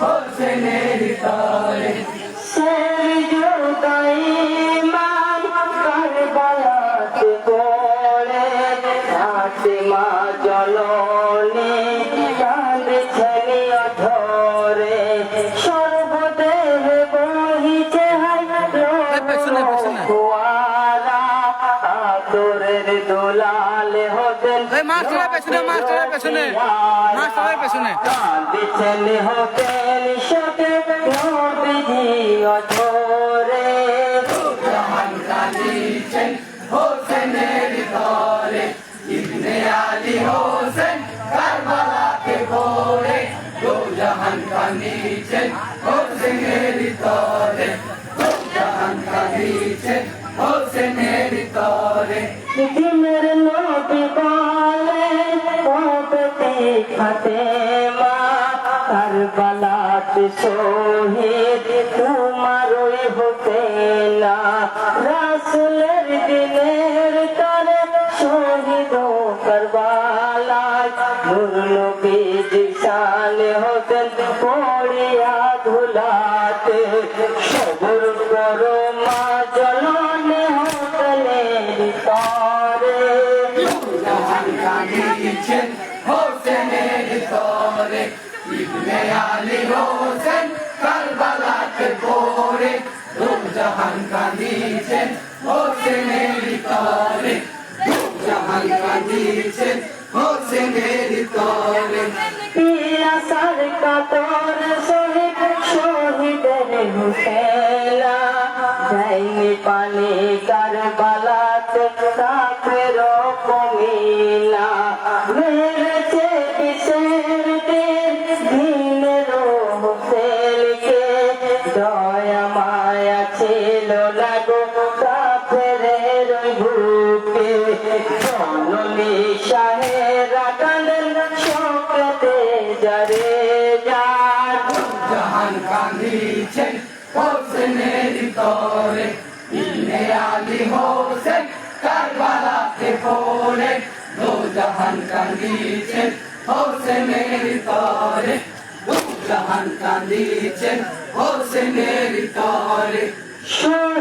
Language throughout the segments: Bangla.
হোসেনের তরে মান পড়ে ফাতেমা জননী কাঁদছেন অধরে সর্বদেহে বহিছে। কুয়ারা আদরের দোলাল হতেন মাস্টারের পেছনে, মাস্টারের পেছনে, মাস্টারের পেছনে। কাঁদছেন হতেন অধরে জাহান কাঁদিছেন হোসেনের তরে ইবনে আলী হোসেন কারবালাকে পড়ে দো জাহান কাঁদিছেন হোসেনের তরে দো জাহান কাঁদিছেন হোসেনের তরে দিনের নবী বলে কারবালাত শহীদ তোমার ওই হতে না। রাসুলের দিনের তরে শহীদ কারবালায় নূর নবী জিসান হতেন পড়িয়া ধুলাতে। সবর করো মা জলনে হতেনের তরে হোসেনের তরে। ইবনে আলী হোসেন কারবালাকে পড়ে জাহান হোসেনের তরে জাহান হোসেনের তরে কাতর শহীদ হুসেনা যাইনি পানি কারবালাতে লাগো কাফের বুকে। জননী শাহেরা কান্দেন শোকতে যারে যার জাহান কাঁদিছেন হোসেনের তরে ইবনে আলী হোসেন কারবালাতে পড়ে। দো জাহান কাঁদিছেন হোসেনের তরে দো জাহান কাঁদিছেন হোসেনের তরে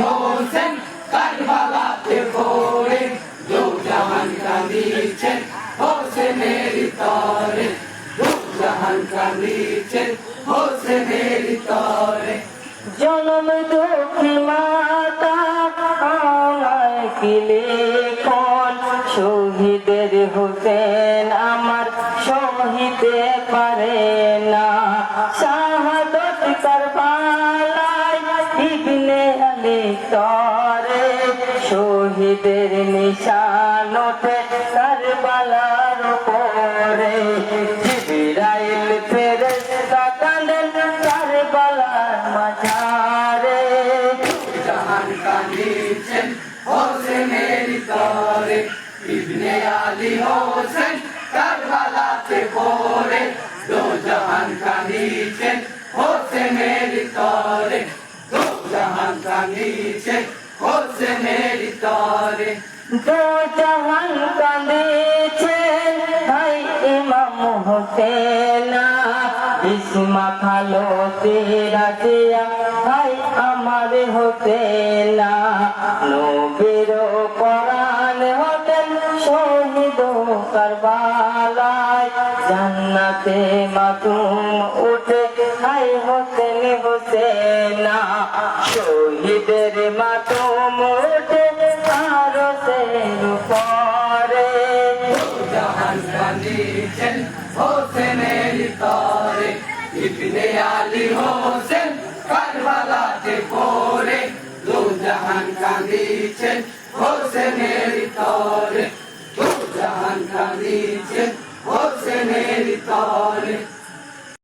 হোসেন কারবালাতে পড়ে দো জাহান কাঁদিছেন, হোসেনের তরে দো জাহান কাঁদিছেন, হোসেনের তরে। জনম দুঃখী মাতা আমায় কিলে কোন শহীদের হোসেন আমার সহিতে পারে না। শাহাদত কারবালায় ইবনে তরে শহীদের নিশান ওঠে কারবালার উপরে। জিবরাইল ফেরেশতা কাঁদেন কারবালার মাঝারে। জাহান কাঁদিছেন হোসেনের তরে ইবনে আলী হোসেন কারবালাতে পড়ে দো জাহান কাঁদিছেন, হোসেনের তরে। জাহান কাঁদিছেন হোসেনের তরে। দো জাহান কাঁদেছেন ভাই ইমাম হোসেনা ইসমা খালো তেরা দিয়া ভাই আমার হোসেনা নবীর কোরআন হতেন শহীদ কারবালায়, জান্নাতে মাতুম উঠে হোসেন হোসেনা। শহীদের মাতুম উঠে আরও সের পরে। জাহান কাঁদিছেন হোসেনের তরে। ইবনে আলী হোসেন কারবালাতে পড়ে। দু জাহান কাঁদিছেন হোসেনের